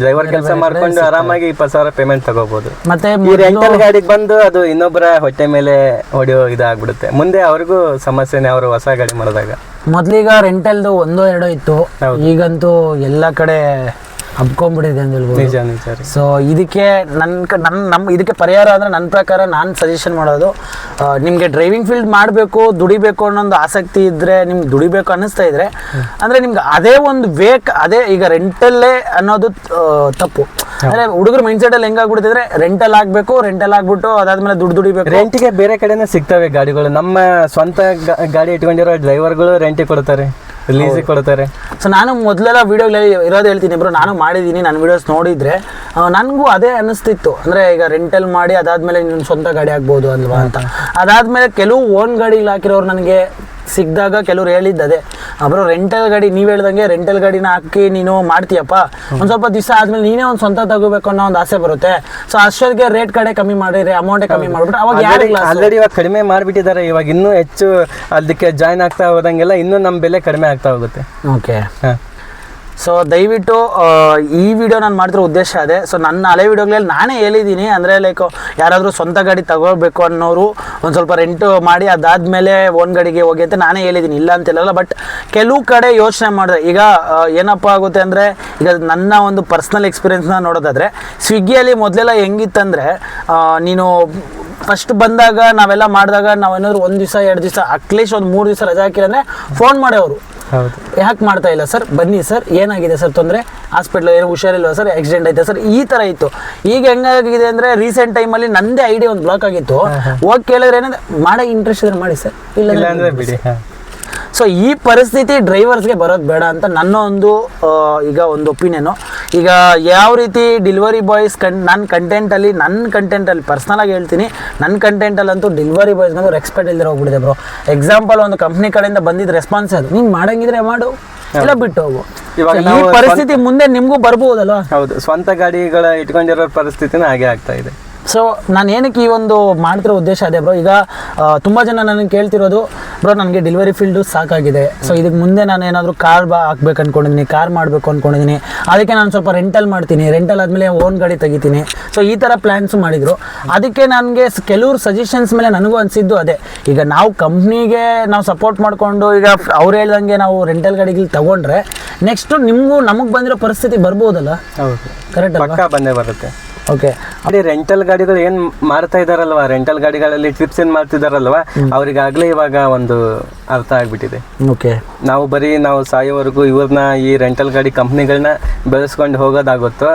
ಡ್ರೈವರ್ ಕೆಲಸ ಮಾಡ್ಕೊಂಡು ಆರಾಮಾಗಿ ಇಪ್ಪತ್ತು ಸಾವಿರ ಪೇಮೆಂಟ್ ತಗೋಬಹುದು ಮತ್ತೆ ಈ ರೆಂಟಲ್ ಗಾಡಿಗೆ ಬಂದು ಅದು ಇನ್ನೊಬ್ಬರ ಹೊಟ್ಟೆ ಮೇಲೆ ಹೊಡೆಯೋ ಇದಾಗ್ಬಿಡುತ್ತೆ. ಮುಂದೆ ಅವ್ರಿಗೂ ಸಮಸ್ಯೆನೇ ಅವರು ಹೊಸ ಗಾಡಿ ಮಾಡಿದಾಗ. ಮೊದ್ಲೀಗ ರೆಂಟಲ್ದು ಒಂದೋ ಎರಡೋ ಇತ್ತು. ಈಗಂತೂ ಎಲ್ಲ ಕಡೆ ಹಬ್ಕೊಂಡ್ಬಿಟ್ಟಿದೆ ಅಂತ ಹೇಳ್ಬೋದು. ನಿಜ ನಿಜ ರೀ. ಸೊ ಇದಕ್ಕೆ ನನ್ನ ನನ್ನ ನಮ್ಮ ಇದಕ್ಕೆ ಪರಿಹಾರ ಅಂದರೆ ನನ್ನ ಪ್ರಕಾರ ನಾನು ಸಜೆಷನ್ ಮಾಡೋದು ನಿಮಗೆ ಡ್ರೈವಿಂಗ್ ಫೀಲ್ಡ್ ಮಾಡಬೇಕು ದುಡಿಬೇಕು ಅನ್ನೋ ಒಂದು ಆಸಕ್ತಿ ಇದ್ದರೆ ನಿಮ್ಗೆ ದುಡಿಬೇಕು ಅನ್ನಿಸ್ತಾ ಇದ್ರೆ ಅಂದರೆ ನಿಮ್ಗೆ ಅದೇ ಒಂದು ವೇಕ್ ಅದೇ ಈಗ ರೆಂಟಲ್ಲೇ ಅನ್ನೋದು ಆ, ತಪ್ಪು. ಅಂದರೆ ಹುಡುಗರ ಮೈಂಡ್ಸೆಟಲ್ಲಿ ಹೆಂಗಾಗ್ಬಿಡ್ತಿದ್ರೆ ರೆಂಟಲ್ ಆಗಬೇಕು ರೆಂಟಲ್ ಆಗ್ಬಿಟ್ಟು ಅದಾದ್ಮೇಲೆ ದುಡ್ಡು ದುಡಿಬೇಕು. ರೆಂಟಿಗೆ ಬೇರೆ ಕಡೆನೇ ಸಿಗ್ತವೆ ಗಾಡಿಗಳು. ನಮ್ಮ ಸ್ವಂತ ಗಾ- ಗಾಡಿ ಇಟ್ಕೊಂಡಿರೋ ಡ್ರೈವರ್ಗಳು ರೆಂಟಿಗೆ ಕೊಡ್ತಾರೆ. ಲೀಸಿಗೆ ಕೊಡ್ತಾರೆ. ಸೊ ನಾನು ಮೊದಲೆಲ್ಲ ವೀಡಿಯೋಗಳಲ್ಲಿ ಇರೋದು ಹೇಳ್ತೀನಿ ಬ್ರೋ. ನಾನು ಮಾಡಿದ್ದೀನಿ ನನ್ನ ವೀಡಿಯೋಸ್ ನೋಡಿದ್ರೆ ನನಗೂ ಅದೇ ಅನ್ನಿಸ್ತಿತ್ತು ಅಂದರೆ ಈಗ ರೆಂಟಲ್ ಮಾಡಿ ಅದಾದಮೇಲೆ ನಿಮ್ಮ ಸ್ವಂತ ಗಾಡಿ ಆಗ್ಬೋದು ಅಲ್ವಾ ಅಂತ. ಅದಾದಮೇಲೆ ಕೆಲವು ಓನ್ ಗಾಡಿಗಳು ಹಾಕಿರೋರು ನನಗೆ ಸಿಕ್ಕಿದಾಗ ಕೆಲವ್ರು ಹೇಳಿದ್ದದೆ. ಅದೇ ಬ್ರೋ ರೆಂಟಲ್ ಗಾಡಿ ನೀವು ಹೇಳ್ದಂಗೆ ರೆಂಟಲ್ ಗಾಡಿನ ಹಾಕಿ ನೀನು ಮಾಡ್ತೀಯಪ್ಪ. ಒಂದು ಸ್ವಲ್ಪ ದಿವಸ ಆದ್ಮೇಲೆ ನೀನೇ ಒಂದು ಸ್ವಂತ ತಗೋಬೇಕು ಅನ್ನೋ ಒಂದು ಆಸೆ ಬರುತ್ತೆ. ಸೊ ಅಷ್ಟೊತ್ತಿಗೆ ರೇಟ್ ಕಡೆ ಕಮ್ಮಿ ಮಾಡಿದ್ರೆ ಅಮೌಂಟೇ ಕಮ್ಮಿ ಮಾಡ್ಬಿಟ್ಟು ಅವಾಗ ಯಾರಿಲ್ಲ ಆಲ್ರೆಡಿ ಇವಾಗ ಕಡಿಮೆ ಮಾಡಿಬಿಟ್ಟಿದ್ದಾರೆ. ಇವಾಗ ಇನ್ನೂ ಹೆಚ್ಚು ಅದಕ್ಕೆ ಜಾಯ್ನ್ ಆಗ್ತಾ ಹೋದಂಗೆಲ್ಲ ಇನ್ನೂ ನಮ್ಮ ಬೆಲೆ ಕಡಿಮೆ ಆಗ್ತಾ ಹೋಗುತ್ತೆ. ಓಕೆ ಹಾ. ಸೊ ದಯವಿಟ್ಟು ಈ ವಿಡಿಯೋ ನಾನು ಮಾಡಿರೋ ಉದ್ದೇಶ ಅದೇ. ಸೊ ನನ್ನ ಹಳೆ ವಿಡಿಯೋಗಳಲ್ಲಿ ನಾನೇ ಹೇಳಿದ್ದೀನಿ. ಅಂದರೆ ಲೈಕ್ ಯಾರಾದರೂ ಸ್ವಂತ ಗಾಡಿ ತಗೋಬೇಕು ಅನ್ನೋರು ಒಂದು ಸ್ವಲ್ಪ ರೆಂಟ್ ಮಾಡಿ, ಅದಾದಮೇಲೆ ಓನ್ ಗಾಡಿಗೆ ಹೋಗಿ ಅಂತ ನಾನೇ ಹೇಳಿದ್ದೀನಿ. ಇಲ್ಲ ಅಂತ ಹೇಳಲ್ಲ ಬಟ್ ಕೆಲವು ಕಡೆ ಯೋಚನೆ ಮಾಡಿದೆ. ಈಗ ಏನಪ್ಪ ಆಗುತ್ತೆ ಅಂದರೆ, ಈಗ ನನ್ನ ಒಂದು ಪರ್ಸ್ನಲ್ ಎಕ್ಸ್ಪೀರಿಯೆನ್ಸ್ನ ನೋಡೋದಾದರೆ ಸ್ವಿಗ್ಗಿಯಲ್ಲಿ ಮೊದಲೆಲ್ಲ ಹೆಂಗಿತ್ತಂದರೆ ನೀನು ಫಸ್ಟ್ ಬಂದಾಗ ನಾವೆಲ್ಲ ಮಾಡಿದಾಗ ನಾವೇನಾದ್ರು ಒಂದು ದಿವಸ, ಎರಡು ದಿವಸ, ಅಟ್ಲೀಸ್ಟ್ ಒಂದು ಮೂರು ದಿವಸ ರಜೆ ಹಾಕಿರಂದ್ರೆ ಫೋನ್ ಮಾಡೋರು ಯಾಕೆ ಮಾಡ್ತಾ ಇಲ್ಲ ಸರ್? ಬನ್ನಿ ಸರ್ ಏನಾಗಿದೆ ಸರ್ ತೊಂದರೆ? ಹಾಸ್ಪಿಟ್ಲ್ ಏನು ಹುಷಾರಿಲ್ವಾ ಸರ್? ಆಕ್ಸಿಡೆಂಟ್ ಆಯ್ತಾ ಸರ್? ಈ ಥರ ಇತ್ತು. ಈಗ ಹೆಂಗಾಗಿದೆ ಅಂದರೆ ರೀಸೆಂಟ್ ಟೈಮಲ್ಲಿ ನಂದೇ ಐಡಿಯಾ ಒಂದು ಬ್ಲಾಕ್ ಆಗಿತ್ತು. ಹೋಗಿ ಕೇಳಿದ್ರೆ ಏನಂದ್ರೆ ಮಾಡೋ ಇಂಟ್ರೆಸ್ಟ್ ಇದ್ರೆ ಮಾಡಿ ಸರ್. ಇಲ್ಲ ಅಂದ್ರೆ ಬಿಡಿ. ಸೊ ಈ ಪರಿಸ್ಥಿತಿ ಡ್ರೈವರ್ಸ್ಗೆ ಬರೋದು ಬೇಡ ಅಂತ ನನ್ನ ಒಂದು ಈಗ ಒಂದು ಒಪಿನಿಯನು ಈಗ ಯಾವ ರೀತಿ ಡಿಲಿವರಿ ಬಾಯ್ಸ್ ಕನ್ ನನ್ನ ಕಂಟೆಂಟಲ್ಲಿ ನನ್ನ ಕಂಟೆಂಟಲ್ಲಿ ಪರ್ಸ್ನಲಾಗಿ ಹೇಳ್ತೀನಿ ನನ್ನ ಕಂಟೆಂಟಲ್ಲಂತೂ ಡೆಲಿವರಿ ಬಾಯ್ಸ್ನಂತೂ ರೆಕ್ಸ್ಪೆಕ್ಟ್ ಇಲ್ಲದೆ ಹೋಗ್ಬಿಟ್ಟಿದೆ ಬ್ರೋ ಎಕ್ಸಾಂಪಲ್ ಒಂದು ಕಂಪ್ನಿ ಕಡೆಯಿಂದ ಬಂದಿದ್ದ ರೆಸ್ಪಾನ್ಸ್ ಅದು. ನೀನು ಮಾಡಂಗಿದ್ರೆ ಮಾಡು ಇಲ್ಲ ಬಿಟ್ಟು ಹೋಗು. ಇವಾಗ ಈ ಪರಿಸ್ಥಿತಿ ಮುಂದೆ ನಿಮಗೂ ಬರ್ಬೋದಲ್ವಾ? ಹೌದು ಸ್ವಂತ ಗಾಡಿಗಳ ಇಟ್ಕೊಂಡಿರೋ ಪರಿಸ್ಥಿತಿನ ಹಾಗೆ ಆಗ್ತಾ ಇದೆ. ಸೊ ನಾನು ಏನಕ್ಕೆ ಈ ಒಂದು ಮಾಡ್ತಿರೋ ಉದ್ದೇಶ ಅದೇ ಬ್ರೋ ಈಗ ತುಂಬ ಜನ ನನಗೆ ಕೇಳ್ತಿರೋದು ಬ್ರೋ ನನಗೆ ಡೆಲಿವರಿ ಫೀಲ್ಡು ಸಾಕಾಗಿದೆ. ಸೊ ಇದಕ್ಕೆ ಮುಂದೆ ನಾನು ಏನಾದರೂ ಕಾರ್ ಬಾ ಹಾಕ್ಬೇಕು ಅಂದ್ಕೊಂಡಿದ್ದೀನಿ ಕಾರ್ ಮಾಡಬೇಕು ಅಂದ್ಕೊಂಡಿದ್ದೀನಿ ಅದಕ್ಕೆ ನಾನು ಸ್ವಲ್ಪ ರೆಂಟಲ್ ಮಾಡ್ತೀನಿ. ರೆಂಟಲ್ ಆದಮೇಲೆ ಓನ್ ಗಾಡಿ ತೆಗಿತೀನಿ. ಸೊ ಈ ಥರ ಪ್ಲ್ಯಾನ್ಸು ಮಾಡಿದರು. ಅದಕ್ಕೆ ನನಗೆ ಕೆಲವ್ರು ಸಜೆಷನ್ಸ್ ಮೇಲೆ ನನಗೂ ಅನಿಸಿದ್ದು ಅದೇ. ಈಗ ನಾವು ಕಂಪ್ನಿಗೆ ನಾವು ಸಪೋರ್ಟ್ ಮಾಡಿಕೊಂಡು ಈಗ ಅವ್ರು ಹೇಳ್ದಂಗೆ ನಾವು ರೆಂಟಲ್ ಗಾಡಿಗಳು ತಗೊಂಡ್ರೆ ನೆಕ್ಸ್ಟು ನಿಮಗೂ ನಮಗೆ ಬಂದಿರೋ ಪರಿಸ್ಥಿತಿ ಬರ್ಬೋದಲ್ಲ? ಹೌದು. ಕರೆಕ್ಟ್ ಬಂದೇ ಬರುತ್ತೆ. ಓಕೆ ಅದೇ ರೆಂಟಲ್ ಗಾಡಿಗಳು ಏನ್ ಮಾಡ್ತಾ ಇದಾರಲ್ವಾ? ರೆಂಟಲ್ ಗಾಡಿಗಳಲ್ಲಿ ಟ್ರಿಪ್ಸ್ ಏನ್ ಮಾಡ್ತಿದಾರಲ್ವಾ? ಅವ್ರಿಗಾಗ್ಲೇ ಇವಾಗ ಒಂದು ಅರ್ಥ ಆಗ್ಬಿಟ್ಟಿದೆ. ಓಕೆ ನಾವು ಬರೀ ನಾವು ಸಾಯೋವರೆಗೂ ಇವ್ರನ್ನ ಈ ರೆಂಟಲ್ ಗಾಡಿ ಕಂಪ್ನಿಗಳನ್ನ ಬೆಳೆಸ್ಕೊಂಡು ಹೋಗೋದಾಗುತ್ತೋ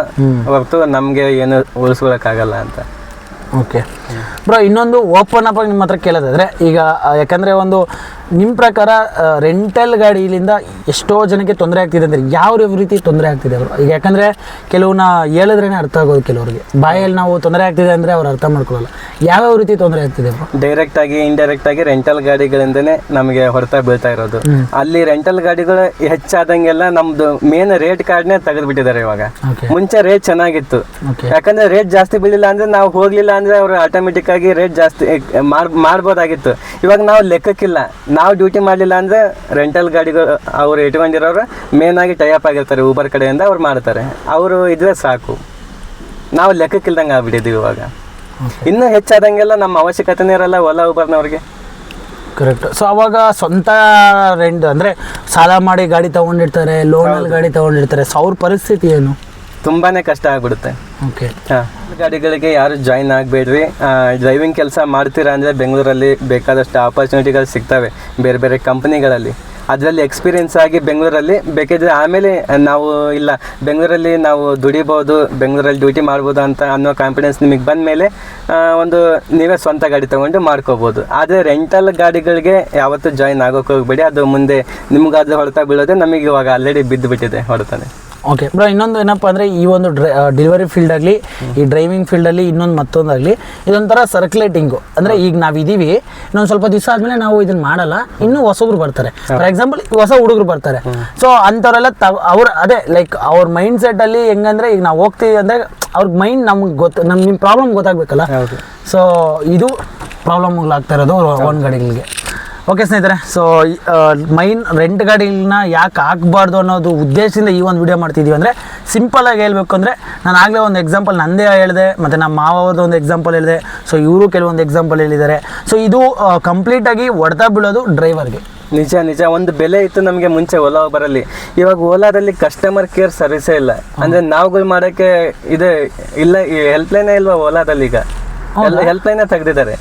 ಹೊರತು ನಮಗೆ ಏನು ಉಳಿಸ್ಕೊಳಕ್ಕಾಗಲ್ಲ ಅಂತ. ಓಕೆ ಬ್ರೋ ಇನ್ನೊಂದು ಓಪನ್ ಅಪ್ ನಿಮ್ಮ ಹತ್ರ ಕೇಳೋದಾದ್ರೆ ಈಗ ಯಾಕಂದ್ರೆ ಒಂದು ನಿಮ್ಮ ಪ್ರಕಾರ ರೆಂಟಲ್ ಗಾಡಿಲಿಂದ ಎಷ್ಟೋ ಜನಕ್ಕೆ ತೊಂದರೆ ಆಗ್ತಿದೆ ಅಂದ್ರೆ ಯಾವ ಯಾವ ರೀತಿ ತೊಂದರೆ ಆಗ್ತಿದೆ ಅವರು? ಈಗ ಯಾಕಂದರೆ ಕೆಲವನ್ನ ಹೇಳಿದ್ರೇ ಅರ್ಥ ಆಗೋದು ಕೆಲವರಿಗೆ. ಬಾಯಲ್ಲಿ ನಾವು ತೊಂದರೆ ಆಗ್ತಿದೆ ಅಂದ್ರೆ ಅವ್ರು ಅರ್ಥ ಮಾಡ್ಕೊಳ್ಳಲ್ಲ. ಯಾವ್ಯಾವ ರೀತಿ ತೊಂದರೆ ಆಗ್ತಿದೆ ಬ್ರೋ? ಡೈರೆಕ್ಟ್ ಆಗಿ ಇಂಡೈರೆಕ್ಟ್ ಆಗಿ ರೆಂಟಲ್ ಗಾಡಿಗಳಿಂದನೇ ನಮಗೆ ಹೊರತ ಬೀಳ್ತಾ ಇರೋದು. ಅಲ್ಲಿ ರೆಂಟಲ್ ಗಾಡಿಗಳು ಹೆಚ್ಚಾದಂಗೆಲ್ಲ ನಮ್ದು ಮೇನ್ ರೇಟ್ ಕಾರ್ಡ್ನೇ ತೆಗೆದು ಬಿಟ್ಟಿದ್ದಾರೆ ಇವಾಗ ಮುಂಚೆ ರೇಟ್ ಚೆನ್ನಾಗಿತ್ತು. ಯಾಕಂದ್ರೆ ರೇಟ್ ಜಾಸ್ತಿ ಬೀಳಿಲ್ಲ ಅಂದ್ರೆ ನಾವು ಹೋಗ್ಲಿಲ್ಲ ಅಂದ್ರೆ ಅವರು ಆಟೋಮೆಟಿಕ್ ಆಗಿ ರೇಟ್ ಜಾಸ್ತಿ ಮಾಡ್ಬೋದಾಗಿತ್ತು ಇವಾಗ ನಾವು ಲೆಕ್ಕಕ್ಕಿಲ್ಲ. ನಾವು ಡ್ಯೂಟಿ ಮಾಡಲಿಲ್ಲ ಅಂದರೆ ರೆಂಟಲ್ ಗಾಡಿಗಳು ಅವರು ಇಟ್ಕೊಂಡಿರೋರು ಮೇನ್ ಆಗಿ ಟೈಅಪ್ ಆಗಿರ್ತಾರೆ ಊಬರ್ ಕಡೆಯಿಂದ ಅವ್ರು ಮಾಡ್ತಾರೆ. ಅವರು ಇದ್ರೆ ಸಾಕು. ನಾವು ಲೆಕ್ಕಕ್ಕಿಲ್ದಂಗೆ ಆಗ್ಬಿಟ್ಟಿದ್ದೀವಿ ಇವಾಗ. ಇನ್ನೂ ಹೆಚ್ಚಾದಂಗೆಲ್ಲ ನಮ್ಮ ಅವಶ್ಯಕತೆನೇ ಇರಲ್ಲ ಓಲಾ ಊಬರ್ನವ್ರಿಗೆ ಕರೆಕ್ಟ್ ಸೊ ಅವಾಗ ಸ್ವಂತ ರೆಂಟ್ ಅಂದರೆ ಸಾಲ ಮಾಡಿ ಗಾಡಿ ತಗೊಂಡಿರ್ತಾರೆ ಲೋನಲ್ಲಿ ಗಾಡಿ ತಗೊಂಡಿರ್ತಾರೆ. ಸೊ ಅವ್ರ ಪರಿಸ್ಥಿತಿ ಏನು? ತುಂಬಾನೇ ಕಷ್ಟ ಆಗ್ಬಿಡುತ್ತೆ. ಓಕೆ. ಗಾಡಿಗಳಿಗೆ ಯಾರು ಜಾಯಿನ್ ಆಗಬೇಡ್ರಿ. ಡ್ರೈವಿಂಗ್ ಕೆಲಸ ಮಾಡ್ತೀರಾ ಅಂದರೆ ಬೆಂಗಳೂರಲ್ಲಿ ಬೇಕಾದಷ್ಟು ಆಪರ್ಚುನಿಟಿಗಳು ಸಿಗ್ತವೆ ಬೇರೆ ಬೇರೆ ಕಂಪ್ನಿಗಳಲ್ಲಿ ಅದರಲ್ಲಿ ಎಕ್ಸ್ಪೀರಿಯನ್ಸ್ ಆಗಿ ಬೆಂಗಳೂರಲ್ಲಿ ಬೇಕಿದ್ರೆ ಆಮೇಲೆ ನಾವು ಇಲ್ಲ ಬೆಂಗಳೂರಲ್ಲಿ ನಾವು ದುಡಿಬೋದು ಬೆಂಗಳೂರಲ್ಲಿ ಡ್ಯೂಟಿ ಮಾಡ್ಬೋದು ಅಂತ ಅನ್ನೋ ಕಾನ್ಫಿಡೆನ್ಸ್ ನಿಮಗೆ ಬಂದ ಮೇಲೆ ಒಂದು ನೀವೇ ಸ್ವಂತ ಗಾಡಿ ತೊಗೊಂಡು ಮಾಡ್ಕೋಬೋದು. ಆದರೆ ರೆಂಟಲ್ ಗಾಡಿಗಳಿಗೆ ಯಾವತ್ತೂ ಜಾಯಿನ್ ಆಗೋಕೆ ಹೋಗ್ಬೇಡಿ. ಅದು ಮುಂದೆ ನಿಮ್ಗೆ ಅದು ಹೊಡೆತ ಬೀಳೋದೆ ನಮಗೆ ಇವಾಗ ಆಲ್ರೆಡಿ ಬಿದ್ದು ಬಿಟ್ಟಿದೆ ಹೊಡೆತಾನೆ. ಓಕೆ ಬ್ರೋ ಇನ್ನೊಂದು ಏನಪ್ಪ ಅಂದರೆ ಈ ಒಂದು ಡ್ರೈ ಡೆಲಿವರಿ ಫೀಲ್ಡ್ ಆಗಲಿ ಈ ಡ್ರೈವಿಂಗ್ ಫೀಲ್ಡಲ್ಲಿ ಇನ್ನೊಂದು ಮತ್ತೊಂದಾಗಲಿ ಇದೊಂಥರ ಸರ್ಕ್ಯುಲೇಟಿಂಗು ಅಂದರೆ ಈಗ ನಾವು ಇದ್ದೀವಿ ಇನ್ನೊಂದು ಸ್ವಲ್ಪ ದಿವಸ ಆದಮೇಲೆ ನಾವು ಇದನ್ನ ಮಾಡಲ್ಲ ಇನ್ನೂ ಹೊಸಬ್ರು ಬರ್ತಾರೆ. ಫಾರ್ ಎಕ್ಸಾಂಪಲ್ ಹೊಸ ಹುಡುಗರು ಬರ್ತಾರೆ. ಸೊ ಅಂಥವರೆಲ್ಲ ತವ್ ಅವ್ರ ಅದೇ ಲೈಕ್ ಅವ್ರ ಮೈಂಡ್ ಸೆಟ್ಟಲ್ಲಿ ಹೆಂಗಂದ್ರೆ ಈಗ ನಾವು ಹೋಗ್ತೀವಿ ಅಂದರೆ ಅವ್ರ ಮೈಂಡ್ ನಮ್ಗೆ ಗೊತ್ತು ನಮ್ಗೆ ನಿಮ್ಮ ಪ್ರಾಬ್ಲಮ್ ಗೊತ್ತಾಗಬೇಕಲ್ಲ? ಸೊ ಇದು ಪ್ರಾಬ್ಲಮ್ಗಳಾಗ್ತಾ ಇರೋದು ಓನ್ ಗಾಡಿಗಳಿಗೆ ಓಕೆ ಸ್ನೇಹಿತರೆ ಸೊ ಮೈನ್ ರೆಂಟ್ ಗಾಡಿನ ಯಾಕೆ ಹಾಕ್ಬಾರ್ದು ಅನ್ನೋದು ಉದ್ದೇಶದಿಂದ ಈ ಒಂದು ವಿಡಿಯೋ ಮಾಡ್ತಿದ್ದೀವಿ ಅಂದರೆ ಸಿಂಪಲಾಗಿ ಹೇಳಬೇಕು ಅಂದರೆ ನಾನು ಆಗಲೇ ಒಂದು ಎಕ್ಸಾಂಪಲ್ ನಂದೇ ಹೇಳಿದೆ ಮತ್ತು ನಮ್ಮ ಮಾವವ್ರದ್ದು ಒಂದು ಎಕ್ಸಾಂಪಲ್ ಹೇಳಿದೆ ಸೊ ಇವರು ಕೆಲವೊಂದು ಎಕ್ಸಾಂಪಲ್ ಹೇಳಿದ್ದಾರೆ. ಸೊ ಇದು ಕಂಪ್ಲೀಟಾಗಿ ಹೊಡೆತ ಬೀಳೋದು ಡ್ರೈವರ್ಗೆ ನಿಜ ನಿಜ ಒಂದು ಬೆಲೆ ಇತ್ತು ನಮಗೆ ಮುಂಚೆ ಓಲಾ ಬರಲಿ ಇವಾಗ ಓಲಾದಲ್ಲಿ ಕಸ್ಟಮರ್ ಕೇರ್ ಸರ್ವಿಸೇ ಇಲ್ಲ. ಅಂದರೆ ನಾವುಗಳು ಮಾಡೋಕ್ಕೆ ಇದೆ ಇಲ್ಲ ಹೆಲ್ಪ್ಲೈನೇ ಇಲ್ವಾ ಓಲಾದಲ್ಲಿ ಈಗ ಹೆಲ್ಪ್ ಹೆಲ್ಪ್ಲೈನೇ ತೆಗ್ದಿದ್ದಾರೆ.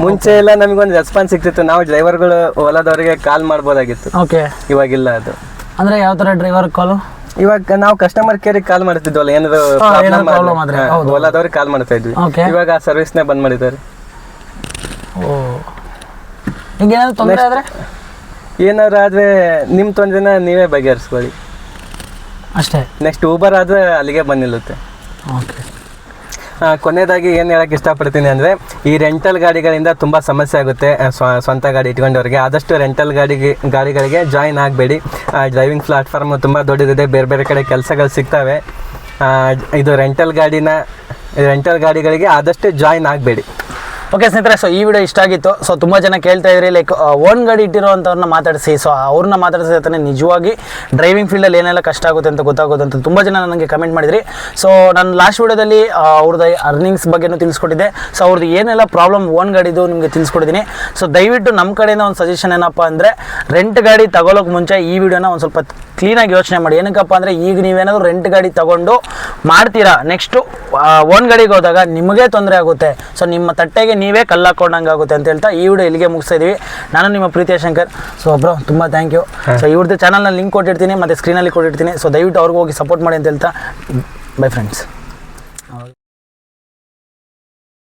ಮುಂಚೆ ಎಲ್ಲ ನಮಗೊಂದು ರೆಸ್ಪಾನ್ಸ್ ಸಿಗ್ತಿತ್ತು. ನಾವು ಡ್ರೈವರ್ಗಳು ಓಲಾದವರಿಗೆ ಕಾಲ್ ಮಾಡ್ಬೋದಾಗಿತ್ತು. ಓಕೆ ಇವಾಗಿಲ್ಲ ಅದು. ಅಂದ್ರೆ ಯಾವ ತರ ಡ್ರೈವರ್ ಕಾಲು ಇವಾಗ ನಾವು ಕಸ್ಟಮರ್ ಕೇರಿಗೆ ಕಾಲ್ ಮಾಡ್ತಿದ್ವಲ್ಲ ಏನಾದ್ರು ಹೊಲದವ್ರಿಗೆ problem ಏನಾದ್ರು ಆದ್ರೆ, problem ಆದ್ರೆ, ಹಾ, ಹೌದು. ಓಲಾದವ್ರಿಗೆ ಕಾಲ್ ಮಾಡ್ತಾ ಇದ್ವಿ. ಇವಾಗ ಆ ಸರ್ವಿಸ್ನೇ ಬಂದ್ ಮಾಡಿದ್ದಾರೆ. ಓ. ಏನಾದ್ರು ತೊಂದರೆ ಆದರೆ? ಏನಾದ್ರು ಆದ್ರೆ ನಿಮ್ ತೊಂದ್ರೆನ ನೀವೇ ಬಗೆಹರಿಸ್ಕೊಳ್ಳಿ. ಅಷ್ಟೇ. ನೆಕ್ಸ್ಟ್ ಊಬರ್ ಆದ್ರೆ ಅಲ್ಲಿಗೆ ಬಂದಿಲ್ಲುತ್ತೆ. ಓಕೆ ಕೊನೆಯದಾಗಿ ಏನು ಹೇಳಕ್ಕೆ ಇಷ್ಟಪಡ್ತೀನಿ ಅಂದರೆ, ಈ ರೆಂಟಲ್ ಗಾಡಿಗಳಿಂದ ತುಂಬ ಸಮಸ್ಯೆ ಆಗುತ್ತೆ ಸ್ವ- ಸ್ವಂತ ಗಾಡಿ ಇಟ್ಕೊಂಡವ್ರಿಗೆ. ಆದಷ್ಟು ರೆಂಟಲ್ ಗಾಡಿಗೆ, ಗಾಡಿಗಳಿಗೆ ಜಾಯಿನ್ ಆಗಬೇಡಿ. ಡ್ರೈವಿಂಗ್ ಪ್ಲಾಟ್ಫಾರ್ಮ್ ತುಂಬ ದೊಡ್ಡದಿದೆ, ಬೇರೆ ಬೇರೆ ಕಡೆ ಕೆಲಸಗಳು ಸಿಗ್ತವೆ. ಇದು ರೆಂಟಲ್ ಗಾಡಿನ ರೆಂಟಲ್ ಗಾಡಿಗಳಿಗೆ ಆದಷ್ಟು ಜಾಯಿನ್ ಆಗಬೇಡಿ. ಓಕೆ ಸ್ನೇಹಿತರೆ ಸೊ ಈ ವಿಡಿಯೋ ಇಷ್ಟ ಆಗಿತ್ತು. ಸೊ ತುಂಬ ಜನ ಕೇಳ್ತಾ ಇದ್ರಿ ಲೈಕ್ ಓನ್ ಗಾಡಿ ಇಟ್ಟಿರೋವಂಥವ್ರನ್ನ ಮಾತಾಡಿಸಿ. ಸೊ ಅವ್ರನ್ನ ಮಾತಾಡಿಸಿದ್ರೆ ನಿಜವಾಗಿ ಡ್ರೈವಿಂಗ್ ಫೀಲ್ಡಲ್ಲಿ ಏನೆಲ್ಲ ಕಷ್ಟ ಆಗುತ್ತೆ ಅಂತ ಗೊತ್ತಾಗುತ್ತೆ ಅಂತ ತುಂಬ ಜನ ನನಗೆ ಕಮೆಂಟ್ ಮಾಡಿದ್ರಿ. ಸೊ ನಾನು ಲಾಸ್ಟ್ ವಿಡಿಯೋದಲ್ಲಿ ಅವ್ರದ್ದು ಅರ್ನಿಂಗ್ಸ್ ಬಗ್ಗೆನೂ ತಿಳಿಸ್ಕೊಟ್ಟಿದ್ದೆ. ಸೊ ಅವ್ರದ್ದು ಏನೆಲ್ಲ ಪ್ರಾಬ್ಲಮ್ ಓನ್ ಗಾಡಿದು ನಿಮಗೆ ತಿಳಿಸ್ಕೊಟ್ಟಿದ್ದೀನಿ. ಸೊ ದಯವಿಟ್ಟು ನಮ್ಮ ಕಡೆಯಿಂದ ಒಂದು ಸಜೆಷನ್ ಏನಪ್ಪ ಅಂದರೆ ರೆಂಟ್ ಗಾಡಿ ತಗೊಳ್ಳೋಕೆ ಮುಂಚೆ ಈ ವಿಡಿಯೋನ ಒಂದು ಸ್ವಲ್ಪ ಕ್ಲೀನಾಗಿ ಯೋಚನೆ ಮಾಡಿ. ಏನಕ್ಕಪ್ಪ ಅಂದರೆ ಈಗ ನೀವೇನಾದರೂ ರೆಂಟ್ ಗಾಡಿ ತಗೊಂಡು ಮಾಡ್ತೀರಾ? ನೆಕ್ಸ್ಟು ಓನ್ ಗಾಡಿಗೆ ಹೋದಾಗ ನಿಮಗೆ ತೊಂದರೆ ಆಗುತ್ತೆ. ಸೊ ನಿಮ್ಮ ತಟ್ಟೆಗೆ ನೀವೇ ಕಲ್ಲಾಕೊಂಡಂಗೆ ಆಗುತ್ತೆ ಅಂತ ಹೇಳ್ತಾ ಈ ವಿಡಿಯೋ ಇಲ್ಲಿಗೆ ಮುಗಿಸ್ತಾ ಇದೀವಿ. ನಾನು ನಿಮ್ಮ ಪ್ರೀತಿಯ ಶಂಕರ್. ಸೊ ಬ್ರೋ ತುಂಬ ಥ್ಯಾಂಕ್ ಯು ಸೊ ಇವ್ರದ್ದು ಚಾನಲ್ನ ಲಿಂಕ್ ಕೊಟ್ಟಿರ್ತೀನಿ ಮತ್ತು ಸ್ಕ್ರೀನಲ್ಲಿ ಕೊಟ್ಟಿರ್ತೀನಿ. ಸೊ ದಯವಿಟ್ಟು ಅವ್ರಿಗೆ ಹೋಗಿ ಸಪೋರ್ಟ್ ಮಾಡಿ ಅಂತ ಹೇಳ್ತಾ ಬೈ ಫ್ರೆಂಡ್ಸ್